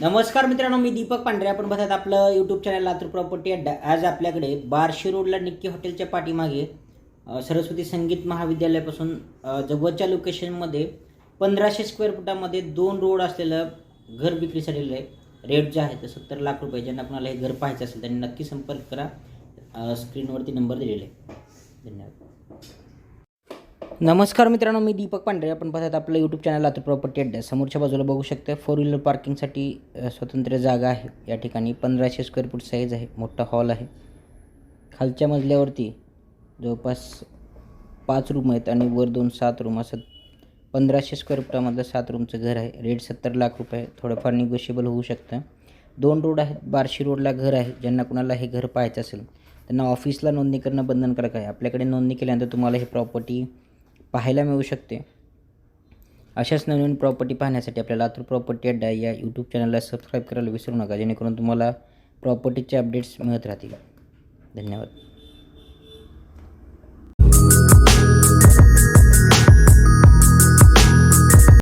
नमस्कार मित्रांनो मी दीपक पांढरे. आपण बघत आपलं यूट्यूब चॅनल लातूर प्रॉपर्टी अड्डा आज आपल्याकडे बारशी रोडला निक्की हॉटेलच्या पाठीमागे सरस्वती संगीत महाविद्यालयापासून जवळच्या लोकेशनमध्ये पंधराशे स्क्वेअर फुटामध्ये दोन रोड असलेलं घर विक्रीसाठी आहे. रेट जे आहे ते सत्तर लाख रुपये. ज्यांना कोणाला हे घर पाहायचं असेल त्यांनी नक्की संपर्क करा. स्क्रीनवरती नंबर दिलेले आहे. धन्यवाद. नमस्कार मित्रांनो मी दीपक पांढरे. आपण पाहतात आपलं यूट्यूब चॅनल लातूर प्रॉपर्टी अड्डा समोरच्या बाजूला बघू शकता फोर व्हीलर पार्किंगसाठी स्वतंत्र जागा आहे. या ठिकाणी पंधराशे स्क्वेअर फूट साईज आहे. मोठा हॉल आहे. खालच्या मजल्यावरती जवळपास पाच रूम आहेत आणि वर दोन सात रूम असं पंधराशे स्क्वेअर फुटामधलं सात रूमचं घर आहे. रेट सत्तर लाख रुपये. थोडंफार निगोशिएबल होऊ शकतं. दोन रोड आहेत. बार्शी रोडला घर आहे. ज्यांना कुणाला हे घर पाहायचं असेल त्यांना ऑफिसला नोंदणी करणं बंधनकारक आहे. आपल्याकडे नोंदणी केल्यानंतर तुम्हाला हे प्रॉपर्टी पाहायला मिळू शकते. अशाच नवीन प्रॉपर्टी पाहण्यासाठी आपल्या लातूर प्रॉपर्टी अड्डा या यूट्यूब चॅनलला सबस्क्राईब करायला विसरू नका जेणेकरून तुम्हाला प्रॉपर्टीचे अपडेट्स मिळत राहतील. धन्यवाद.